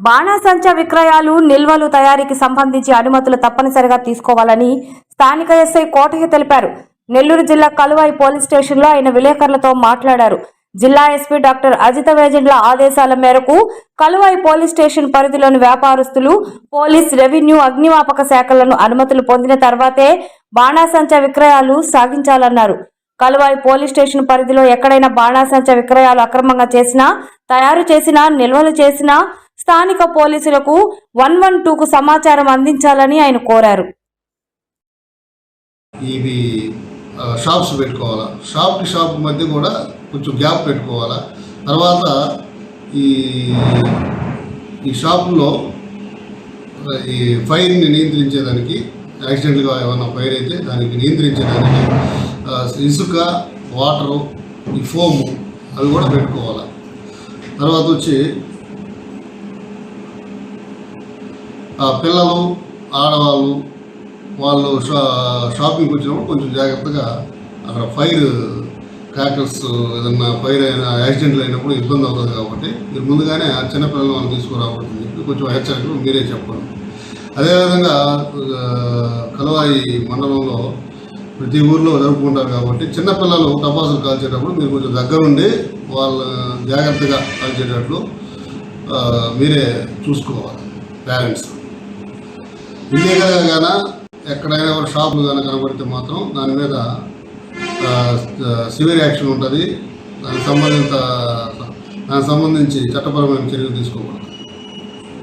బాణాసంచా విక్రయాలు నిల్వలు తయారీకి సంబంధించి అనుమతులు తప్పనిసరిగా తీసుకోవాలని స్థానిక ఎస్ఐ కోటయ్య తెలిపారు. నెల్లూరు జిల్లా కలువాయి పోలీస్ స్టేషన్లో ఆయన విలేకరులతో మాట్లాడారు. జిల్లా ఎస్పీ డాక్టర్ అజిత వేజెండ్ల ఆదేశాల మేరకు కలువాయి పోలీస్ స్టేషన్ పరిధిలోని వ్యాపారస్తులు పోలీస్ రెవెన్యూ అగ్నిమాపక శాఖలను అనుమతులు పొందిన తర్వాతే బాణాసంచా విక్రయాలు సాగించాలన్నారు. కలువాయి పోలీస్ స్టేషన్ పరిధిలో ఎక్కడైనా బాణాసంచా విక్రయాలు అక్రమంగా చేసినా తయారు చేసినా నిల్వలు చేసినా స్థానిక పోలీసులకు వన్ వన్ టూకు సమాచారం అందించాలని ఆయన కోరారు. ఇవి షాప్స్ పెట్టుకోవాలా? షాప్కి షాప్ మధ్య కూడా కొంచెం గ్యాప్ పెట్టుకోవాలా? తర్వాత ఈ ఈ షాపుల్లో ఈ ఫైర్ని నియంత్రించేదానికి యాక్సిడెంట్గా ఏమైనా ఫైర్ అయితే దానికి నియంత్రించేదానికి ఇసుక వాటరు ఈ ఫోము అవి కూడా పెట్టుకోవాలి? తర్వాత వచ్చి ఆ పిల్లలు ఆడవాళ్ళు వాళ్ళు షా షాపింగ్కి వచ్చినప్పుడు కొంచెం జాగ్రత్తగా అక్కడ ఫైర్ క్రాకర్స్ ఏదన్నా ఫైర్ అయినా యాక్సిడెంట్లు అయినప్పుడు ఇబ్బంది అవుతుంది కాబట్టి మీరు ముందుగానే ఆ చిన్నపిల్లలు వాళ్ళు తీసుకురాకూడదని చెప్పి కొంచెం హెచ్చరికలు మీరే చెప్పండి అదేవిధంగా కలవాయి మండలంలో ప్రతి ఊర్లో జరుపుకుంటారు కాబట్టి చిన్నపిల్లలు టపాసులు కాల్చేటప్పుడు మీరు కొంచెం దగ్గరుండి వాళ్ళ జాగ్రత్తగా కాల్చేటట్లు మీరే చూసుకోవాలి పేరెంట్స్ ఇల్లీగల్గా కానీ ఎక్కడైనా ఒక షాపులు కానీ కనబడితే మాత్రం దాని మీద సివియర్ యాక్షన్ ఉంటుంది. దానికి సంబంధిత దానికి సంబంధించి చట్టపరమైన చర్యలు తీసుకోకూడదు.